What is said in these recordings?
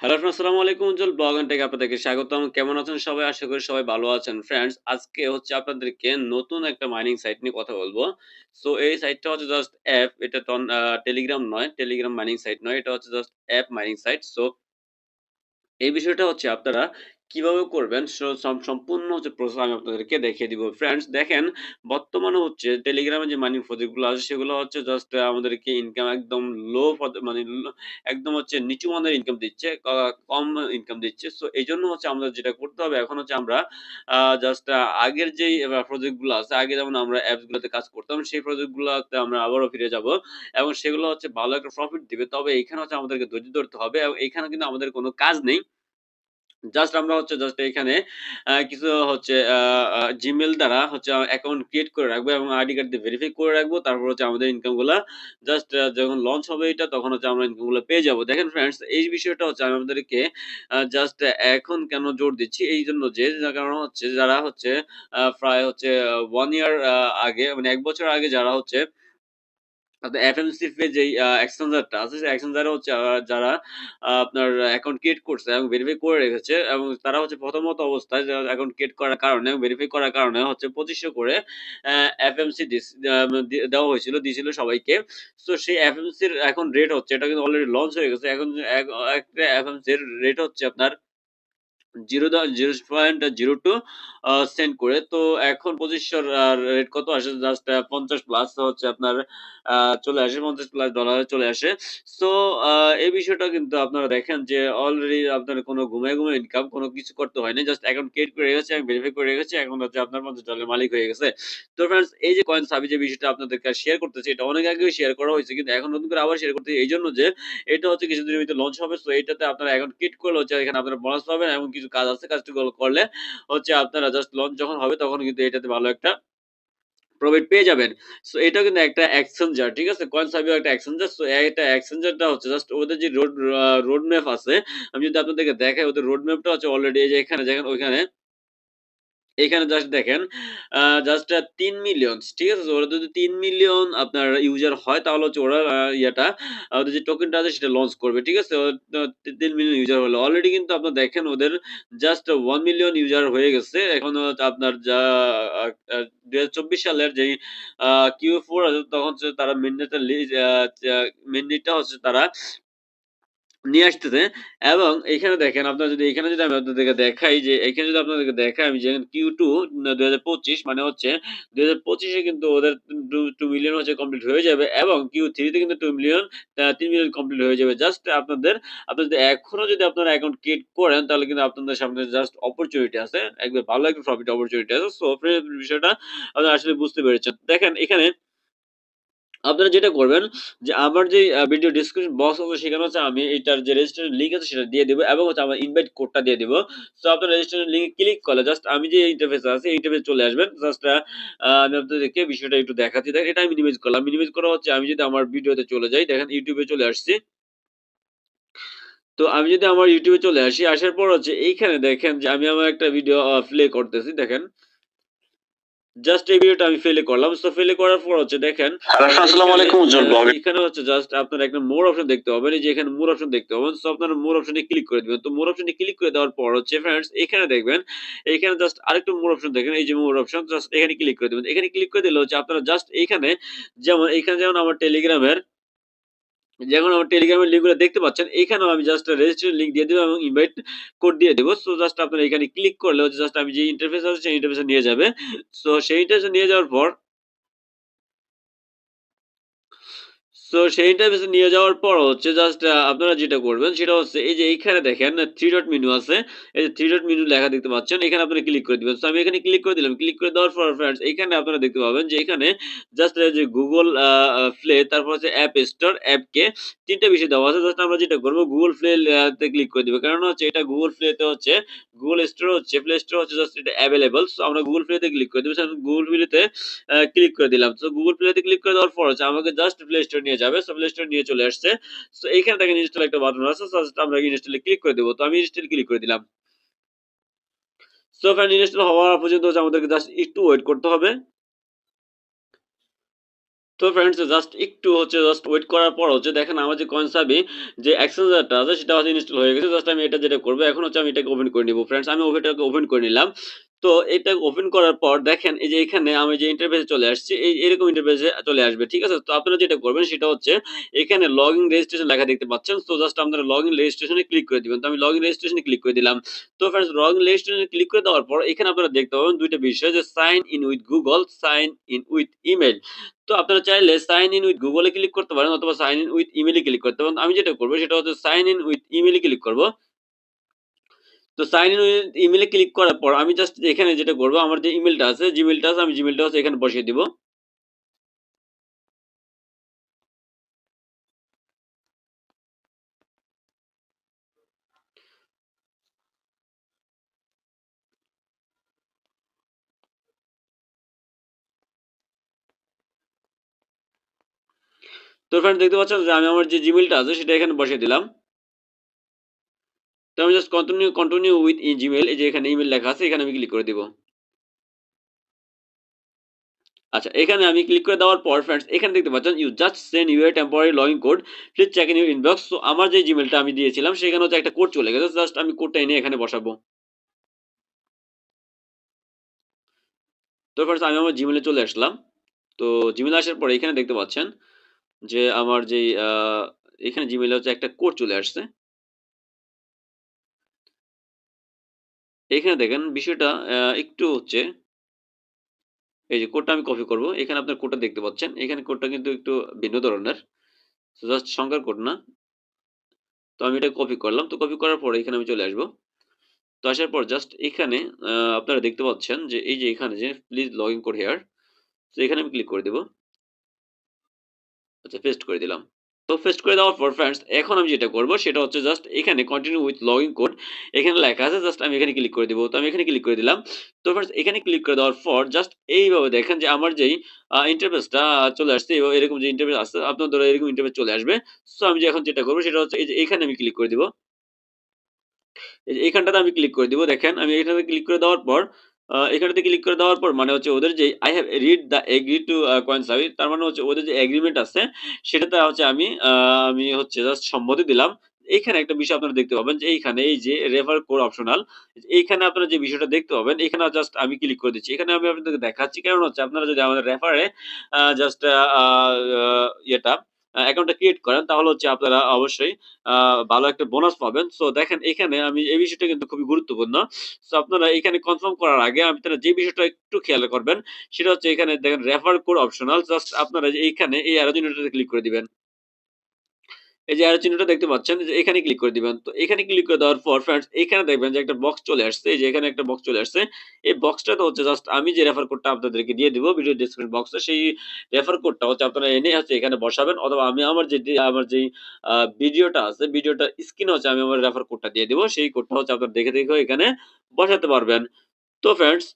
Hello friends, আসসালামু আলাইকুম উজ্জ্বল blog take আপনাদেরকে স্বাগতম। কেমন আছেন সবাই? আশা করি সবাই ভালো আছেন। ফ্রেন্ডস, আজকে হচ্ছে আপনাদেরকে নতুন একটা মাইনিং সাইট নিয়ে কথা বলব সো এই সাইটটা হচ্ছে জাস্ট অ্যাপ। এটা টেলিগ্রাম নয়, টেলিগ্রাম মাইনিং সাইট নয়। এটা হচ্ছে just app mining site. So এই বিষয়টা হচ্ছে আপনারা কীভাবে করবেন সম্পূর্ণ হচ্ছে প্রসেস আমি আপনাদেরকে দেখিয়ে দিব। ফ্রেন্ডস দেখেন, বর্তমানে হচ্ছে টেলিগ্রামে যে মানি প্রজেক্টগুলো আছে, সেগুলো হচ্ছে জাস্ট আমাদেরকে ইনকাম একদম লো পদ মানে একদম হচ্ছে নিচু মানের ইনকাম দিচ্ছে। কম ইনকাম দিচ্ছে। সো এই জন্য হচ্ছে আমাদের যেটা করতে হবে, এখন হচ্ছে আমরা জাস্ট আগের যেই আ প্রজেক্টগুলো আছে, আগে যেমন আমরা অ্যাপস গুলোতে কাজ করতাম, সেই প্রজেক্ট গুলাতে আমরা আবারও ফিরে যাব এবং সেগুলো হচ্ছে ভালো একটা প্রফিট দিবে। তবে এখানে হচ্ছে আমাদেরকে ধৈর্য ধরতে হবে এবং এখানে কিন্তু আমাদের কোনো কাজ নেই। জাস্ট আমরা হচ্ছে জাস্ট এখানে কিছু হচ্ছে আ দ্বারা হচ্ছে অ্যাকাউন্ট ক্রিয়েট করে রাখব এবং আইডি কার্ড দিয়ে ভেরিফাই করে রাখব। তারপর হচ্ছে আমাদের ইনকামগুলা জাস্ট যখন লঞ্চ হবে এটা, তখন হচ্ছে আমরা ইনকামগুলা পেয়ে যাব। দেখেন ফ্রেন্ডস এই বিষয়টা হচ্ছে আমি আপনাদেরকে আ জাস্ট এখন কেন জোর দিচ্ছি? এই জন্য যে কারণ হচ্ছে যারা হচ্ছে প্রায় হচ্ছে ওয়ান ইয়ার আগে মানে এক বছর আগে যারা হচ্ছে আপনার FMC পে যেই এক্সচেঞ্জারটা আছে সেই এক্সচেঞ্জারে হচ্ছে যারা আপনার অ্যাকাউন্ট ক্রিয়েট করছে এবং ভেরিফাই করে রেখেছে এবং তারা হচ্ছে প্রথমত অবস্থায় অ্যাকাউন্ট ক্রিয়েট করার কারণে ভেরিফাই করার কারণে হচ্ছে ২৫০০ করে দিস দেওয়া হয়েছিল, দিয়েছিল সবাইকে। সো সেই FMC র এখন রেট হচ্ছে এটা কিন্তু অলরেডি লঞ্চ হয়ে গেছে। এখন এক একটা এর রেট হচ্ছে আপনার 0 দা 0.02 আ সেন্ট করে। তো এখন ২৫০০ র আ রেট কত আসে? জাস্ট ৫০ প্লাস হচ্ছে আপনার চলে আসে ৫০ প্লাস ডলারে চলে আসে। সো এই বিষয়টা কিন্তু আপনারা দেখেন যে অলরেডি আপনার কোন ঘুমায়ে, ঘুমায়ে ইনকাম কোন কিছু করতে হয়নি। জাস্ট অ্যাকাউন্ট ক্রিয়েট করে রেখেছে এবং ভেরিফাই করে রেখেছে। এখন হচ্ছে আপনার $৫০ এর মালিক হয়ে গেছে। তো ফ্রেন্ডস এই যে কয়েন সাবি যে বিষয়টা আপনাদেরকে শেয়ার করতেছি এটা অনেক আগেও শেয়ার করা হয়েছে। কিন্তু এখন নতুন করে আবার শেয়ার করতে এই জন্য যে এটা হচ্ছে কিছুদিনের ভিতরে লঞ্চ হবে। সো এটাতে আপনারা অ্যাকাউন্ট ক্রিয়েট করলে হচ্ছে এখানে আপনারা বোনাস পাবেন এবং কিছু কাজ আছে কাজগুলো করলে হচ্ছে আপনারা জাস্ট লঞ্চ যখন হবে তখন কিন্তু এটাতে ভালো একটা প্রফিট পেয়ে যাবেন। সো এটা কিন্তু একটা এক্সচেঞ্জার, ঠিক আছে? কয়েন সার্ভিও একটা এক্সচেঞ্জার। সো এটা এক্সচেঞ্জারটা হচ্ছে জাস্ট ওদের যে রোড রোড ম্যাপ আছে, আমি যদি আপনাদেরকে দেখাই ওদের রোড ম্যাপটা হচ্ছে অলরেডি এই যে এখানে যেখানে ওইখানে এখানে জাস্ট দেখেন জাস্ট তিন মিলিয়ন ঠিক আছে? ওরা যদি তিন মিলিয়ন আপনার ইউজার হয়, তাহলে হচ্ছে ওরা ইয়াটা ওদের যে টোকেনটা আছে, সেটা লঞ্চ করবে। ঠিক আছে? তিন মিলিয়ন ইউজার হলো। অলরেডি কিন্তু আপনার দেখেন, ওদের জাস্ট ওয়ান মিলিয়ন ইউজার হয়ে গেছে। এখন আপনার যা ২০২৪ সালের যেই আ Q4 আছে, তখন তারা চা মেইননেটটা হচ্ছে তারা নিয়ে আসতেছে এবং এখানে দেখেন, আপনারা যদি, এখানে যদি আমি আপনাদেরকে দেখাই যে, এখানে যদি আপনাদেরকে দেখাই আমি যে Q2 না ২০২৫ মানে হচ্ছে দুই হাজার পঁচিশে কিন্তু ওদের টু 2 মিলিয়ন হচ্ছে কমপ্লিট হয়ে যাবে এবং Q3 তে কিন্তু টু মিলিয়ন তিন মিলিয়ন কমপ্লিট হয়ে যাবে। জাস্ট আপনাদের, আপনারা যদি এখনও যদি আপনারা অ্যাকাউন্ট ক্রিয়েট করেন, তাহলে কিন্তু আপনাদের সামনে জাস্ট অপরচুনিটি আছে। একদম ভালো একটা প্রফিট অপরচুনিটি আছে। সো বিষয়টা আপনারা আসলে বুঝতে পেরেছেন। দেখেন, এখানে আপনারা যেটা করবেন যে আমার যে ভিডিও ডেসক্রিপশন বক্স আছে সেখানে হচ্ছে আমি এটার যে রেজিস্ট্রেশন লিঙ্ক আছে সেটা দিয়ে দিব এবং হচ্ছে আমার ইনভাইট কোডটা দিয়ে দিব। সো আপনার রেজিস্ট্রেশন লিঙ্কে ক্লিক করলে জাস্ট আমি যে ইন্টারফেসে আছি ইন্টারফেসে চলে আসবেন। জাস্ট আমি আপনাদেরকে বিষয়টা একটু দেখাচ্ছি। দেখেন এটা আমি মিনিমাইজ করলাম। মিনিমাইজ করা হচ্ছে আমি যদি আমার ভিডিওতে চলে যাই দেখেন ইউটিউবে চলে আসছি। তো আমি যদি আমার ইউটিউবে চলে আসি, আসার পর হচ্ছে এইখানে দেখেন যে আমি আমার একটা ভিডিও প্লে করতেছি দেখেন। জাস্ট এই ভিডিওটা আমি ফেলে করলাম। সো ফেলে করার পর হচ্ছে দেখেন আসসালামু আলাইকুম উজ্জ্বল ব্লগ এখানে হচ্ছে জাস্ট আপনারা একটা মোর অপশন দেখতে পাবেন। এই যে এখানে মোর অপশন দেখতে পাবেন। সো আপনারা মোর অপশনে ক্লিক করে দিবেন। তো মোর অপশনে ক্লিক করে দেওয়ার পর হচ্ছে फ्रेंड्स এখানে দেখবেন, এখানে জাস্ট আরেকটা মোর অপশন দেখেন। এই যে মোর অপশন জাস্ট এখানে ক্লিক করে দিবেন। এখানে ক্লিক করে দিলে হচ্ছে আপনারা জাস্ট এখানে যেমন এখানে যেমন আমার টেলিগ্রামের যেমন আমার টেলিগ্রামের লিঙ্কগুলো দেখতে পাচ্ছেন, এখানেও আমি জাস্ট রেজিস্ট্রেশন লিঙ্ক দিয়ে দেবো এবং ইনভাইট কোড দিয়ে দেবো সো জাস্ট আপনারা এখানে ক্লিক করলে জাস্ট আমি যে ইন্টারফেস আছে সেই ইন্টারফেসে নিয়ে যাবে। সো সেই ইন্টারফেসে নিয়ে যাওয়ার পর সো সেই ইন্টারফেসে নিয়ে যাওয়ার পর হচ্ছে জাস্ট আপনারা যেটা করবেন সেটা হচ্ছে এই যে এইখানে দেখেন থ্রি ডট মেনু আছে। এই যে 3 ডট মেনু লেখা দেখতে পাচ্ছেন। এখানে আপনারা ক্লিক করে দিবেন। সো আমি এখানে ক্লিক করে দিলাম। ক্লিক করে দেওয়ার পর ফ্রেন্ডস এখানে আপনারা দেখতে পাবেন যে এখানে জাস্ট যে গুগল প্লে তারপর হচ্ছে অ্যাপ স্টোর, অ্যাপকে ৩ টা বিষয় দেওয়া আছে। জাস্ট আমরা যেটা করব গুগল প্লে তে ক্লিক করে দিব। কারণ হচ্ছে এটা গুগল প্লে তে হচ্ছে গুগল স্টোর হচ্ছে প্লে স্টোর হচ্ছে জাস্ট এটা এভেইলেবল। সো আমরা গুগল প্লে তে ক্লিক করে দিব। সো আমি Google প্লে তে ক্লিক করে দিলাম। সো গুগল প্লে তে ক্লিক করে দেওয়ার পর হচ্ছে আমাকে জাস্ট প্লে স্টোর নিয়ে যাবে। সো প্লে স্টোর নিয়ে চলে আসছে। সো এইখানে দেখেন ইনস্টল একটা বাটন আছে। আমরা ইনস্টল ক্লিক করে দিব। তো আমি ইনস্টল ক্লিক করে দিলাম। সো ফ্রেন্ড ইনস্টল হওয়া পর্যন্ত আমাদেরকে জাস্ট একটু ওয়েট করতে হবে। তো ফ্রেন্ডস জাস্ট একটু হচ্ছে জাস্ট ওয়েট করার পর হচ্ছে দেখেন আমার যে কনসাবি যে এক্সচেঞ্জারটা আছে, সেটা হচ্ছে ইনস্টল হয়ে গেছে। জাস্ট আমি এটা যেটা করব, এখন হচ্ছে আমি এটাকে ওপেন করে নিব। ফ্রেন্ডস আমি ওভেটাকে ওপেন করে নিলাম। তো এটা ওপেন করার পর দেখেন এই যে এখানে আমি যে ইন্টারফেসে চলে আসছি এই এরকম ইন্টারফেসে চলে আসবে। ঠিক আছে? তো আপনারা যেটা করবেন সেটা হচ্ছে এখানে লগ ইন রেজিস্ট্রেশন লেখা দেখতে পাচ্ছেন। সো জাস্ট আপনারা লগইন রেজিস্ট্রেশন এ ক্লিক করে দিবেন। তো আমি লগইন রেজিস্ট্রেশন এ ক্লিক করে দিলাম। তো ফ্রেন্ডস লগইন রেজিস্ট্রেশন এ ক্লিক করে দেওয়ার পর এখানে আপনারা দেখতে পাবেন দুইটা বিষয় যে sign in with Google, sign in with email. তো আপনারা চাইলে sign in with Google click করতে পারেন অথবা সাইন ইন উইথ ইমেইল এ ক্লিক করতে পারেন। আমি যেটা করব সেটা হচ্ছে সাইন ইন উইথ ইমেইল এ ক্লিক করব। তো সাইন ইন এ ক্লিক করার পর আমি জাস্ট এখানে যেটা করব আমার যে ইমেইলটা আছে, জিমেইলটা আছে আমি জিমেইলটা হচ্ছে এখানে বসিয়ে দিব। তো ফ্রেন্ডস দেখতে পাচ্ছেন যে আমি আমার যে জিমেইলটা আছে সেটা এখানে বসিয়ে দিলাম। তো আমি জাস্ট কন্টিনিউ কন্টিনিউ উইথ ই জিমেইল এই যে এখানে ইমেল লেখা আছে, এখানে আমি ক্লিক করে দিব। আচ্ছা এখানে আমি ক্লিক করে দেওয়ার পর ফ্রেন্ডস এখানে দেখতে পাচ্ছেন you just send your temporary login code please check in your inbox so আমার যে জিমেইলটা আমি দিয়েছিলাম, সেখানে হচ্ছে একটা কোড চলে গেছে জাস্ট আমি কোডটা এনে এখানে বসাবো। তো ফ্রেন্ডস আমি আমার জিমেইলে চলে আসলাম। তো জিমেইলে আসার পরে এখানে দেখতে পাচ্ছেন যে আমার যেই এখানে জিমেইলে হচ্ছে একটা কোড চলে আসছে। এখানে দেখেন বিষয়টা একটু হচ্ছে, এই যে কোডটা আমি কপি করব। এখানে আপনার কোডটা দেখতে পাচ্ছেন। এখানে কোডটা কিন্তু একটু ভিন্ন ধরনের। জাস্ট সংখ্যার কোড না। তো আমি এটা কপি করলাম। তো কপি করার পরে এখানে আমি চলে আসব। তো আসার পর জাস্ট এখানে আপনারা দেখতে পাচ্ছেন যে এই যে এখানে যে please log in code here তো এখানে আমি ক্লিক করে দেব। আচ্ছা পেস্ট করে দিলাম। তো পেস্ট করে দেওয়ার পর ফ্রেন্ডস এখন আমি যেটা করব সেটা হচ্ছে জাস্ট এখানে কন্টিনিউ উইথ লগইন কোড এখানে লেখা আছে জাস্ট আমি এখানে ক্লিক করে দিব। তো আমি এখানে ক্লিক করে দিলাম। তো ফ্রেন্ডস এখানে ক্লিক করে দেওয়ার পর জাস্ট এইভাবে দেখেন যে আমার যেই ইন্টারফেসটা চলে আসছে এবং এরকম যে ইন্টারফেস আসছে আপনার ধরো এরকম ইন্টারফেস চলে আসবে। সো আমি যে এখন যেটা করব সেটা হচ্ছে এই যে এখানে আমি ক্লিক করে দিব। এইখানটাতে আমি ক্লিক করে দিব। দেখেন, আমি এখানে ক্লিক করে দেওয়ার পর এখানেতে ক্লিক করে দেওয়ার পর মানে হচ্ছে ওদের যে I have read the agree to coin service তার মানে হচ্ছে ওদের যে এগ্রিমেন্ট আছে, সেটাতে হচ্ছে আমি আমি হচ্ছে জাস্ট সম্মতি দিলাম। এইখানে একটা বিষয় আপনারা দেখতে পাবেন যে এইখানে এই যে রেফার কোড অপশনাল এইখানে আপনারা যে বিষয়টা দেখতে পাবেন, এখানে জাস্ট আমি ক্লিক করে দিচ্ছি। এখানে আমি আপনাদেরকে দেখাচ্ছি, কারণ হচ্ছে আপনারা যদি আমাদের রেফারে জাস্ট ইয়েটা অ্যাকাউন্টটা ক্রিয়েট করেন, তাহলে হচ্ছে আপনারা অবশ্যই ভালো একটা বোনাস পাবেন। সো দেখেন এখানে আমি এই বিষয়টা কিন্তু খুবই গুরুত্বপূর্ণ। সো আপনারা এখানে কনফার্ম করার আগে আমি তারা যে বিষয়টা একটু খেয়াল করবেন, সেটা হচ্ছে এখানে দেখেন রেফার কোড অপশনাল জাস্ট আপনারা এইখানে এই অ্যারো ক্লিক করে দিবেন। এই যে অ্যারো চিহ্নটা দেখতে পাচ্ছেন যে এখানে ক্লিক করে দিবেন। তো এখানে ক্লিক করে দেওয়ার পর ফ্রেন্ডস এখানে দেখবেন যে একটা বক্স চলে আসছে। এই যে এখানে একটা বক্স চলে আসছে। এই বক্সটাতে হচ্ছে জাস্ট আমি যে রেফার কোডটা আপনাদেরকে দিয়ে দিব ভিডিও ডেসক্রিপশন বক্সে সেই রেফার কোডটা হচ্ছে আপনারা এনে হচ্ছে এখানে বসাবেন অথবা আমি আমার যে আমার যেই ভিডিওটা আছে ভিডিওটা স্ক্রিনে হচ্ছে আমি আমার রেফার কোডটা দিয়ে দিব। সেই কোডটা হচ্ছে আপনারা দেখে দেখে এখানে বসাতে পারবেন। তো ফ্রেন্ডস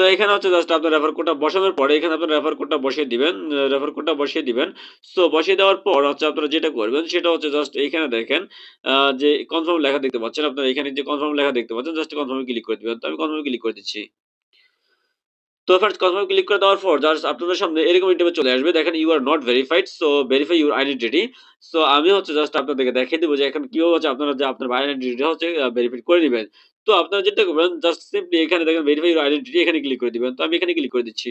তো এখানে হচ্ছে জাস্ট আপনার রেফার কোডটা বসানোর পরে এখানে আপনার রেফার কোডটা বসিয়ে দিবেন রেফার কোডটা বসিয়ে দিবেন। সো বসিয়ে দেওয়ার পর হচ্ছে আপনারা যেটা করবেন সেটা হচ্ছে জাস্ট এইখানে দেখেন যে কনফার্ম লেখা দেখতে পাচ্ছেন আপনারা এখানে যে কনফার্ম লেখা দেখতে পাচ্ছেন জাস্ট কনফার্মে ক্লিক করে দিবেন। তো আমি কনফার্মে ক্লিক করে দিচ্ছি। তো ফার্স্ট কনফার্ম ক্লিক করে দেওয়ার পর জাস্ট আপনাদের সামনে এরকম ইন্টারভিউ চলে আসবে। দেখেন you are not verified so verify your identity so আমি হচ্ছে জাস্ট আপনাদেরকে দেখিয়ে দেবো যে এখন কীভাবে হচ্ছে আপনারা যে আপনার আইডেন্টিটি হচ্ছে ভেরিফাই করে নেবেন। তো আপনারা যেটা করবেন জাস্ট সিম্পলি এখানে দেখেন ভেরিফাই ইউর আইডেন্টিটি এখানে ক্লিক করে দিবেন। তো আমি এখানে ক্লিক করে দিচ্ছি।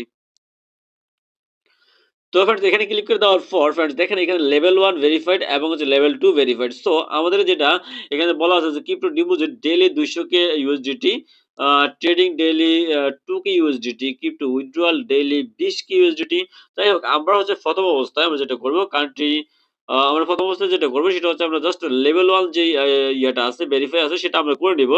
তো ফ্রেন্ডস এখানে ক্লিক করে দেওয়ার পর ফ্রেন্ডস দেখেন এখানে লেভেল ওয়ান ভেরিফাইড এবং হচ্ছে লেভেল টু ভেরিফাইড সো আমাদের যেটা এখানে বলা আছে যে ক্রিপ্টো ডিপোজিট ডেইলি দুইশো K USDT trading daily two K USDT crypto withdrawal daily বিশ কে ইউএসডিটি যাই হোক, আমরা হচ্ছে প্রথম অবস্থায় আমরা যেটা করব কান্ট্রি আমরা প্রথম অবস্থায় যেটা করব সেটা হচ্ছে আমরা জাস্ট লেভেল ওয়ান যে ইয়েটা আছে ভেরিফাই আছে, সেটা আমরা করে নিব।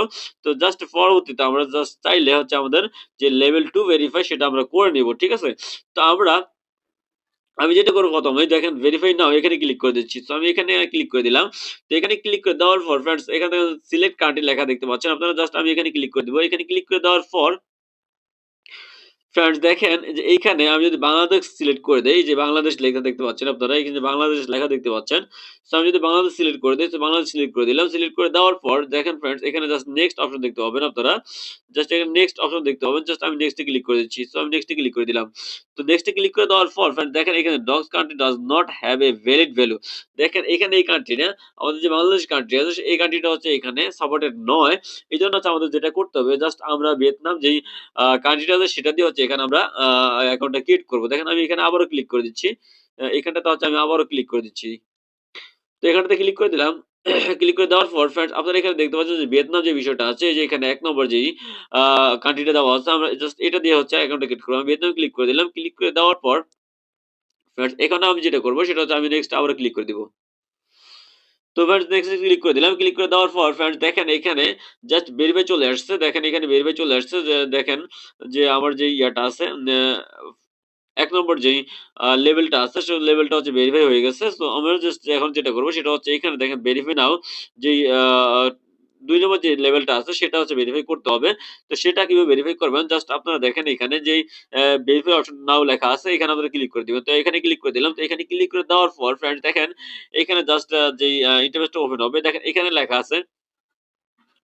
তো জাস্ট পরবর্তীতে আমরা জাস্ট চাইলে হচ্ছে আমাদের যে লেভেল টু ভেরিফাই সেটা আমরা করে নিব, ঠিক আছে? তো আমরা, আমি যেটা করব প্রথমে দেখেন ভেরিফাই নাও এখানে ক্লিক করে দিচ্ছি। তো আমি এখানে ক্লিক করে দিলাম। তো এখানে ক্লিক করে দেওয়ার পর ফ্রেন্ডস এখানে সিলেক্ট কান্ট্রি লেখা দেখতে পাচ্ছেন। আপনারা জাস্ট আমি এখানে ক্লিক করে দিব। এখানে ক্লিক করে দেওয়ার পর ফ্রেন্ডস দেখেন যে এইখানে আমি যদি বাংলাদেশ সিলেক্ট করে দেই, যে বাংলাদেশ লেখা দেখতে পাচ্ছেন আপনারা এখানে বাংলাদেশ লেখা দেখতে পাচ্ছেন। সো আমি যদি বাংলাদেশ সিলেক্ট করে দেই, তো বাংলাদেশ সিলেক্ট করে দিলাম। সিলেক্ট করে দেওয়ার পর দেখেন ফ্রেন্ডস এখানে জাস্ট নেক্সট অপশন দেখতে পাবেন আপনারা। জাস্ট এখানে নেক্সট অপশন দেখতে পাবেন। জাস্ট আমি নেক্সট ক্লিক করে দিচ্ছি। সো আমি নেক্সট ক্লিক করে দিলাম। তো নেক্সট ক্লিক করে দেওয়ার পর ফ্রেন্ডস দেখেন এখানে docs country does not have a valid value. দেখেন এখানে এই কান্ট্রিটা আমাদের যে বাংলাদেশ কান্ট্রি আছে এই কান্ট্রিটা হচ্ছে এখানে সাপোর্টেড নয়। এজন্য হচ্ছে আমাদের যেটা করতে হবে জাস্ট আমরা ভিয়েতনাম যেই কান্ট্রিটা আছে সেটা দিয়ে হচ্ছে এখানে আমরা অ্যাকাউন্টটা ক্রিয়েট করব। দেখেন আমি এখানে আবারও ক্লিক করে দিচ্ছি। এখানটাতে হচ্ছে আমি আবারও ক্লিক করে দিচ্ছি। তো এখানটাতে ক্লিক করে দিলাম। ক্লিক করে দেওয়ার পর ফ্রেন্ডস আপনারা এখানে দেখতে পাচ্ছেন যে ভিয়েতনাম যে বিষয়টা আছে, যে এখানে এক নম্বর যেই কান্ট্রিটা দেওয়া আছে, আমরা জাস্ট এটা দিয়ে হচ্ছে অ্যাকাউন্টটা ক্রিয়েট করব। আমি ভিয়েতনামে ক্লিক করে দিলাম। ক্লিক করে দেওয়ার পর ফ্রেন্ডস এখানে আমি যেটা করব, সেটা হচ্ছে আমি নেক্সট আবারও ক্লিক করে দিব। তো ফ্রেন্ডস নেক্সট ক্লিক করে দিলাম। ক্লিক করে দেওয়ার পর ফ্রেন্ডস দেখেন এখানে জাস্ট বেরবে চলে আসছে। দেখেন এখানে বেরবে চলে আসছে দেখেন যে আমার যে ইয়াটা আছে এক ১ নম্বর যেই লেভেলটা আছে সে লেভেলটা হচ্ছে ভেরিফাই হয়ে গেছে। সো আমরা জাস্ট এখন যেটা করব সেটা হচ্ছে এখানে দেখেন ভেরিফাই নাও যেই ২ নম্বর যে লেভেলটা আছে, সেটা হচ্ছে ভেরিফাই করতে হবে। তো সেটা কীভাবে ভেরিফাই করবেন জাস্ট আপনারা দেখেন এখানে যে ভেরিফাই অপশন নাও লেখা আছে, এখানে আপনারা ক্লিক করে দিবেন। তো এখানে ক্লিক করে দিলাম। তো এখানে ক্লিক করে দেওয়ার পর ফ্রেন্ড দেখেন এখানে জাস্ট যে ইন্টারফেসটা ওপেন হবে, দেখেন এখানে লেখা আছে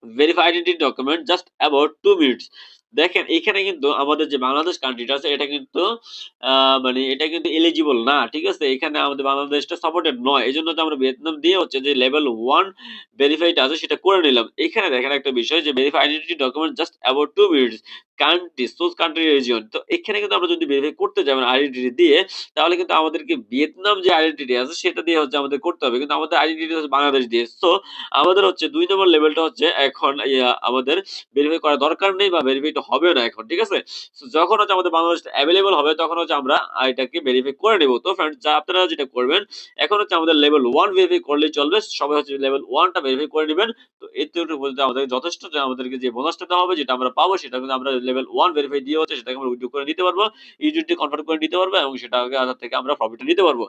verify identity document just about two minutes. দেখেন, এখানে কিন্তু আমাদের যে বাংলাদেশ কান্ট্রিটা আছে, এটা কিন্তু মানে এটা কিন্তু এলিজিবল না। ঠিক আছে? এখানে আমাদের বাংলাদেশটা সাপোর্টেড নয়। এজন্য তো আমরা ভিয়েতনাম দিয়ে হচ্ছে যে লেভেল ওয়ান ভেরিফাইটা আছে, সেটা করে নিলাম। এখানে দেখেন একটা বিষয় যে verify identity document just about two minutes. Country source country region. তো এখানে কিন্তু আমরা যদি ভেরিফাই করতে যাই আমার আইডেন্টিটি দিয়ে, তাহলে কিন্তু আমাদেরকে ভিয়েতনাম যে আইডেন্টিটি আছে, সেটা দিয়ে হচ্ছে আমাদের করতে হবে। কিন্তু আমাদের আইডেন্টিটি হচ্ছে বাংলাদেশ দিয়ে। সো আমাদের হচ্ছে দুই নম্বর লেভেলটা হচ্ছে এখন আমাদের ভেরিফাই করা দরকার নেই বা ভেরিফাইড হবেও না এখন। ঠিক আছে? যখন হচ্ছে আমাদের বাংলাদেশটা এভেইলেবল হবে, তখন হচ্ছে আমরা এটাকে ভেরিফাই করে নিব। তো ফ্রেন্ডস আপনারা যেটা করবেন, এখন হচ্ছে আমাদের লেভেল 1 ভেরিফাই করলেই চলবে। সবাই হচ্ছে লেভেল 1 টা ভেরিফাই করে নেবেন তো এতটুকু পর্যন্ত আমাদের যথেষ্ট আমাদেরকে যে বোনাসটা দেওয়া হবে, যেটা আমরা পাবো, সেটা কিন্তু আমরা লেভেল ওয়ান ভেরিফাই দিয়ে হচ্ছে সেটাকে আমরা উইথড্র করে নিতে পারব। ইউজিডি কনভার্ট করে নিতে পারব এবং সেটাকে আধার থেকে আমরা প্রফিটটা নিতে পারব।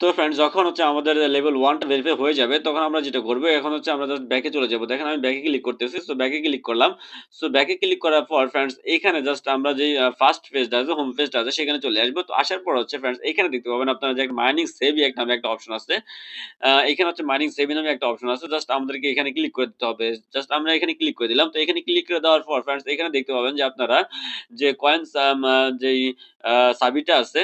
তো ফ্রেন্ডস যখন হচ্ছে আমাদের লেভেল 1 টা ভেরিফাই হয়ে যাবে, তখন আমরা যেটা করব এখন হচ্ছে আমরা জাস্ট ব্যাক চলে যাব দেখেন আমি ব্যাক ক্লিক করতেছি। সো ব্যাক ক্লিক করলাম। সো ব্যাক ক্লিক করার পর ফ্রেন্ডস এখানে জাস্ট আমরা যে ফার্স্ট পেজটা আছে, হোম পেজটা আছে সেখানে চলে আসব। তো আসার পর হচ্ছে ফ্রেন্ডস এখানে দেখতে পাবেন আপনারা যে মাইনিং সেভি এক নামে একটা অপশন আছে। এখানে হচ্ছে মাইনিং সেভি নামে একটা অপশন আছে। জাস্ট আমাদেরকে এখানে ক্লিক করে দিতে হবে। জাস্ট আমরা এখানে ক্লিক করে দিলাম। তো এখানে ক্লিক করে দেওয়ার পর ফ্রেন্ডস এখানে দেখতে পাবেন যে আপনারা যে কয়েনস যেই সাবিটা আছে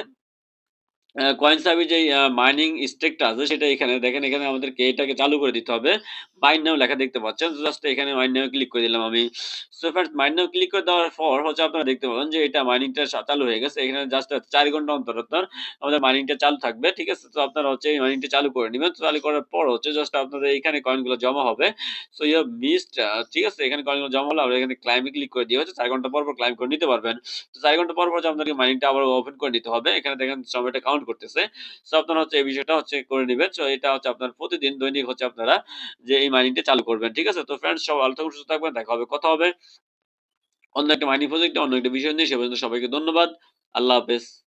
কয়েন সাবি যে মাইনিং স্টেকটা আছে সেটা এখানে দেখেন এখানে আমাদেরকে এটাকে চালু করে দিতে হবে। মাইন নাও লেখা দেখতে পাচ্ছেন। জাস্ট এখানে মাইন নাও ক্লিক করে দিলাম আমি। So friends mine now click করে দেওয়ার পর হচ্ছে আপনারা দেখতে পাবেন যে এটা মাইনিংটা চালু হয়ে গেছে। এখানে জাস্ট ৪ ঘণ্টা অন্তর, অন্তর আমাদের মাইনিংটা চালু থাকবে। ঠিক আছে? তো আপনারা হচ্ছে এই মাইনিংটা চালু করে নিবেন। চালু করার পর হচ্ছে জাস্ট আপনাদের এখানে কয়েনগুলো জমা হবে। সো ইউ মিসড ঠিক আছে? এখানে কয়েনগুলো জমা হলে আমরা এখানে ক্লাইম ক্লিক করে দিয়ে হচ্ছে ৪ ঘণ্টা পর, পর ক্লাইম করে নিতে পারবেন। তো ৪ ঘণ্টা পর, পর আপনাদেরকে মাইনিংটা আবার ওপেন করে নিতে হবে। এখানে দেখেন সময়টা কাউন্ট করতেছে। সো আপনারা হচ্ছে এই বিষয়টা হচ্ছে করে নেবেন সো এটা হচ্ছে আপনার প্রতিদিন দৈনিক হচ্ছে আপনারা যে এই মাইনিংটা চালু করবেন। ঠিক আছে? তো ফ্রেন্ডস সব আলোচনা সুস্থ থাকবেন। দেখা হবে, কথা হবে। অন্য একটা মাইনিং প্রজেক্টে অন্য একটা বিষয় নিয়ে সে পর্যন্ত সবাইকে ধন্যবাদ। আল্লাহ হাফেজ।